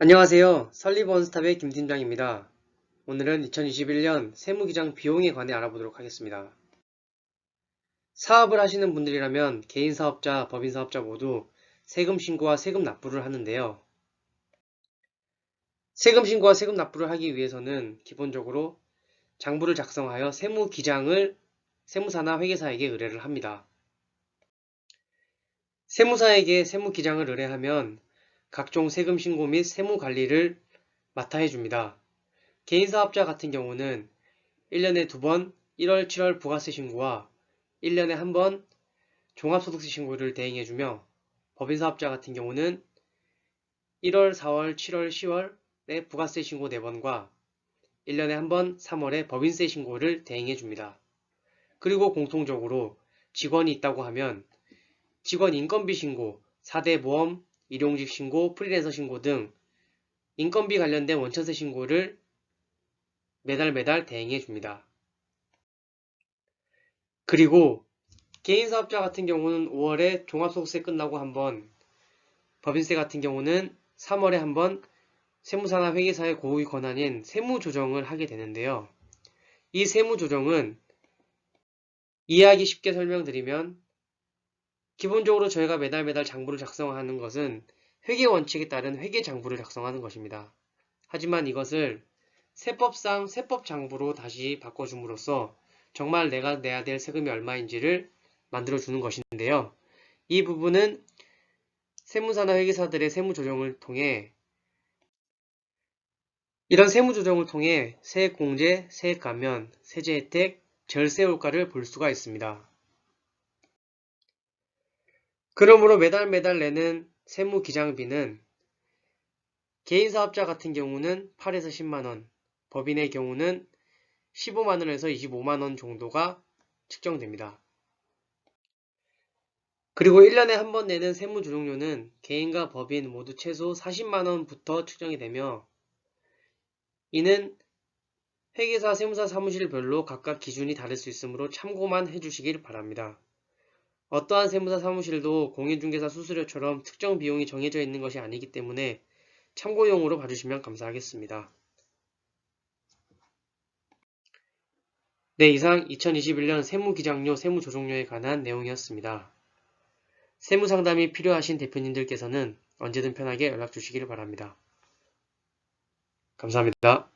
안녕하세요. 설리번스탑의 김 팀장입니다. 오늘은 2021년 세무기장 비용에 관해 알아보도록 하겠습니다. 사업을 하시는 분들이라면 개인 사업자, 법인 사업자 모두 세금 신고와 세금 납부를 하는데요. 세금 신고와 세금 납부를 하기 위해서는 기본적으로 장부를 작성하여 세무기장을 세무사나 회계사에게 의뢰를 합니다. 세무사에게 세무기장을 의뢰하면 각종 세금 신고 및 세무 관리를 맡아 해줍니다. 개인 사업자 같은 경우는 1년에 두 번 1월, 7월 부가세 신고와 1년에 한 번 종합소득세 신고를 대행해주며 법인 사업자 같은 경우는 1월, 4월, 7월, 10월에 부가세 신고 4번과 1년에 한 번 3월에 법인세 신고를 대행해줍니다. 그리고 공통적으로 직원이 있다고 하면 직원 인건비 신고, 4대 보험, 일용직 신고, 프리랜서 신고 등 인건비 관련된 원천세 신고를 매달 매달 대행해 줍니다. 그리고 개인 사업자 같은 경우는 5월에 종합소득세 끝나고 한번 법인세 같은 경우는 3월에 한번 세무사나 회계사의 고유의 권한인 세무조정을 하게 되는데요. 이 세무조정은 이해하기 쉽게 설명드리면 기본적으로 저희가 매달 매달 장부를 작성하는 것은 회계 원칙에 따른 회계 장부를 작성하는 것입니다. 하지만 이것을 세법상 세법 장부로 다시 바꿔줌으로써 정말 내가 내야 될 세금이 얼마인지를 만들어주는 것인데요. 이 부분은 세무사나 회계사들의 세무 조정을 통해 이런 세무 조정을 통해 세액 공제, 세액 감면, 세제 혜택, 절세 효과를 볼 수가 있습니다. 그러므로 매달 매달 내는 세무 기장비는 개인 사업자 같은 경우는 8에서 10만원, 법인의 경우는 15만원에서 25만원 정도가 측정됩니다. 그리고 1년에 한 번 내는 세무조정료는 개인과 법인 모두 최소 40만원부터 측정이 되며 이는 회계사 세무사 사무실별로 각각 기준이 다를 수 있으므로 참고만 해주시길 바랍니다. 어떠한 세무사 사무실도 공인중개사 수수료처럼 특정 비용이 정해져 있는 것이 아니기 때문에 참고용으로 봐주시면 감사하겠습니다. 네, 이상 2021년 세무기장료, 세무조정료에 관한 내용이었습니다. 세무상담이 필요하신 대표님들께서는 언제든 편하게 연락 주시기를 바랍니다. 감사합니다.